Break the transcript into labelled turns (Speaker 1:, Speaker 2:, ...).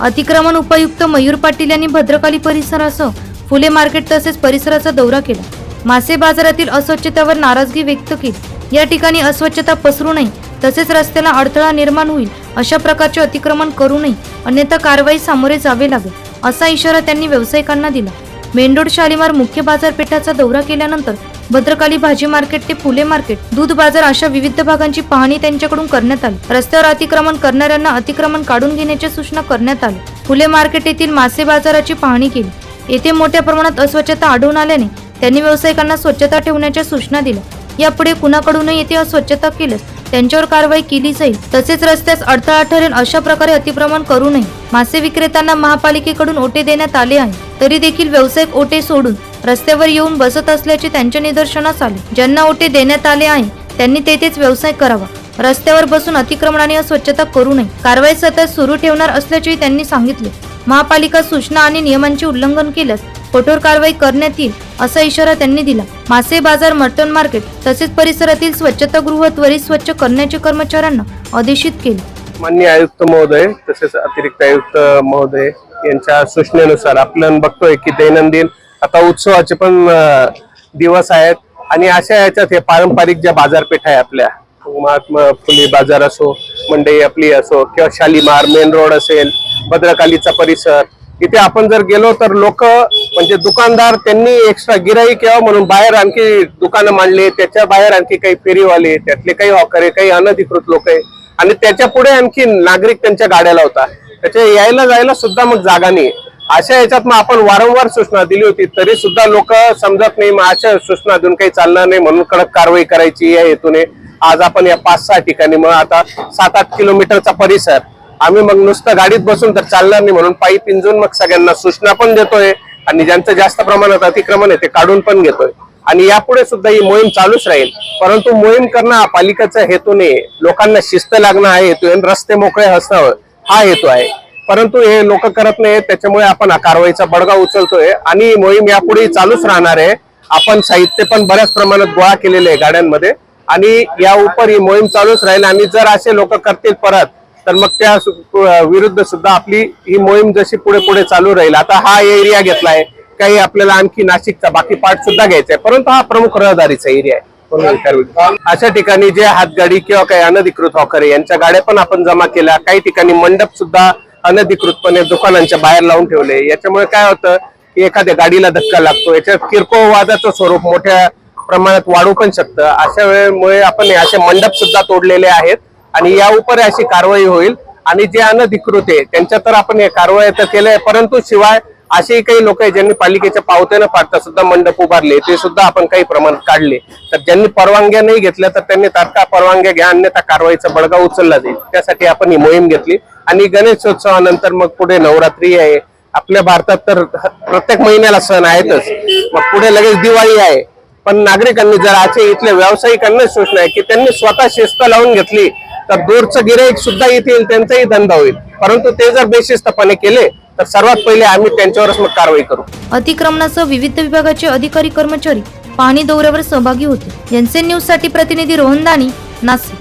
Speaker 1: अतिक्रमण उपायुक्त मयूर पाटील यांनी भद्रकाली परिसरासह फुले मार्केट तसेच परिसराचा दौरा केला. मासे बाजारातील अस्वच्छतेवर नाराजगी व्यक्त केली. या ठिकाणी अस्वच्छता पसरू नये तसेच रस्त्याला अडथळा निर्माण होईल अशा प्रकारचे अतिक्रमण करू नये अन्यथा कारवाई सामोरे जावे लागेल असा इशारा त्यांनी व्यावसायिकांना दिला. मेंढोड शालिमार मुख्य बाजारपेठाचा दौरा केल्यानंतर भद्रकाली भाजी मार्केट ते फुले मार्केट दूध बाजार अशा विविध भागांची पाहणी त्यांच्याकडून करण्यात आली. रस्त्यावर अतिक्रमण करणाऱ्यांना अतिक्रमण काढून घेण्याच्या सूचना करण्यात आल्या. फुले मार्केट येथील मासे बाजाराची पाहणी केली. येथे मोठ्या प्रमाणात अस्वच्छता आढळून आल्याने त्यांनी व्यावसायिकांना स्वच्छता ठेवण्याच्या सूचना दिल्या. यापुढे कुणाकडूनही येथे अस्वच्छता केल्यास त्यांच्यावर कारवाई केली जाईल. तसेच रस्त्यास अडथळा ठरेल अशा प्रकारे अतिक्रमण करू नये. मासे विक्रेत्यांना महापालिकेकडून ओटे देण्यात आले आहे तरी देखील व्यावसायिक ओटे सोडून रस्त्यावर येऊन बसत असल्याचे त्यांच्या निदर्शनास आले. ज्यांना ओटे देण्यात आले आहे त्यांनी तेथेच व्यवसाय करावा. रस्त्यावर बसून अतिक्रमणाने आणि अस्वच्छता करू नये. कारवाई सतत सुरू ठेवणार असल्याचेही त्यांनी सांगितले. महापालिका सूचना आणि नियमांचे उल्लंघन केल्यास कठोर कारवाई करण्यात येईल असा इशारा त्यांनी दिला. मासे बाजार मटण मार्केट तसेच परिसरातील स्वच्छतागृह त्वरित स्वच्छ करण्याचे कर्मचाऱ्यांना आदेशित केले.
Speaker 2: मान्य आयुक्त महोदय तसेच अतिरिक्त आयुक्त महोदय यांच्या सूचनेनुसार आपण बघतोय की दैनंदिन आता उत्सवाचे पण दिवस आहेत आणि अशा याच्यात हे पारंपरिक ज्या बाजारपेठा आहे आपल्या महात्मा फुले बाजार असो मंडई आपली असो किंवा शालीमार मेन रोड असेल भद्रकालीचा परिसर इथे आपण जर गेलो तर लोक म्हणजे दुकानदार त्यांनी एक्स्ट्रा गिराईक यावं म्हणून बाहेर आणखी दुकानं मांडले. त्याच्या बाहेर आणखी काही फेरीवाले त्यातले काही हॉकरे काही अनधिकृत लोक आहे. आणि त्याच्या पुढे आणखी नागरिक त्यांच्या गाड्या लावता त्याच्या यायला जायला सुद्धा मग जागा नाही. अशा याच्यात मग आपण वारंवार सूचना दिली होती. तरी सुद्धा लोक समजत नाही मग अशा सूचना देऊन काही चालणार नाही म्हणून कडक कारवाई करायची या हेतूने. आज आपण या पाच सहा ठिकाणी मग आता सात आठ किलोमीटरचा परिसर आम्ही मग नुसतं गाडीत बसून तर चालणार नाही म्हणून पायी पिंजून मग सगळ्यांना सूचना पण देतोय आणि ज्यांचं जास्त प्रमाणात अतिक्रमण आहे ते काढून पण घेतोय. आणि यापुढे सुद्धा ही मोहीम चालूच राहील. परंतु मोहीम करणं हा पालिकेचा हेतू नाही. लोकांना शिस्त लागणं हा हेतू आहे रस्ते मोकळे असावं हा हेतू आहे. परंतु हे लोक करत नाही त्याच्यामुळे आपण हा कारवाईचा बडगा उचलतोय आणि मोहीम यापुढे चालूच राहणार आहे. आपण साहित्य पण बऱ्याच प्रमाणात गोळा केलेले आहे गाड्यांमध्ये आणि या उपर ही मोहीम चालूच राहील आणि जर असे लोक करतील परत तर मग त्या विरुद्ध सुद्धा आपली ही मोहीम जशी पुढे पुढे चालू राहील. आता हा एरिया घेतलाय काही आपल्याला आणखी नाशिकचा बाकी पार्ट सुद्धा घ्यायचा आहे. परंतु हा प्रमुख रहदारीचा एरिया आहे. अशा ठिकाणी जे हातगाडी किंवा काही अनधिकृत हॉकरे यांच्या गाड्या पण आपण जमा केल्या. काही ठिकाणी मंडप सुद्धा अनधिकृतपणे दुकानांच्या बाहेर लावून ठेवले. याच्यामुळे काय होतं की एखाद्या गाडीला धक्का लागतो. याच्यात किरकोळ वादाचं स्वरूप मोठ्या प्रमाणात वाढू पण शकतं. अशा वेळेमुळे आपण असे मंडप सुद्धा तोडलेले आहेत. आणि या उपर अशी कारवाई होईल. आणि जे अनधिकृत आहे त्यांच्या तर आपण कारवाई तर केलंय परंतु शिवाय असेही काही लोक आहेत ज्यांनी पालिकेच्या पावत्यानं पाडता सुद्धा मंडप उभारले ते सुद्धा आपण काही प्रमाणात काढले. तर ज्यांनी परवानग्या नाही घेतल्या तर त्यांनी तात्काळ परवानग्या घ्या अन्यथा कारवाईचा बडगा उचलला जाईल. त्यासाठी आपण ही मोहीम घेतली. आणि गणेशोत्सवानंतर मग पुढे नवरात्री आहे. आपल्या भारतात तर प्रत्येक महिन्याला सण आहेतच. मग पुढे लगेच दिवाळी आहे. पण नागरिकांनी जर असे इथल्या व्यावसायिकांना सूचना आहे की त्यांनी स्वतः शिस्त लावून घेतली तर दूरचं गिराईक सुद्धा इथे येईल त्यांचाही धंदा होईल. परंतु ते जर बेशिस्तपणे केले तर सर्वात पहिले आम्ही त्यांच्यावरच मग कारवाई करू.
Speaker 1: अतिक्रमणासह विविध विभागाचे अधिकारी कर्मचारी पाहणी दौऱ्यावर सहभागी होते. यांचे न्यूजसाठी प्रतिनिधी रोहन दानी नाशिक.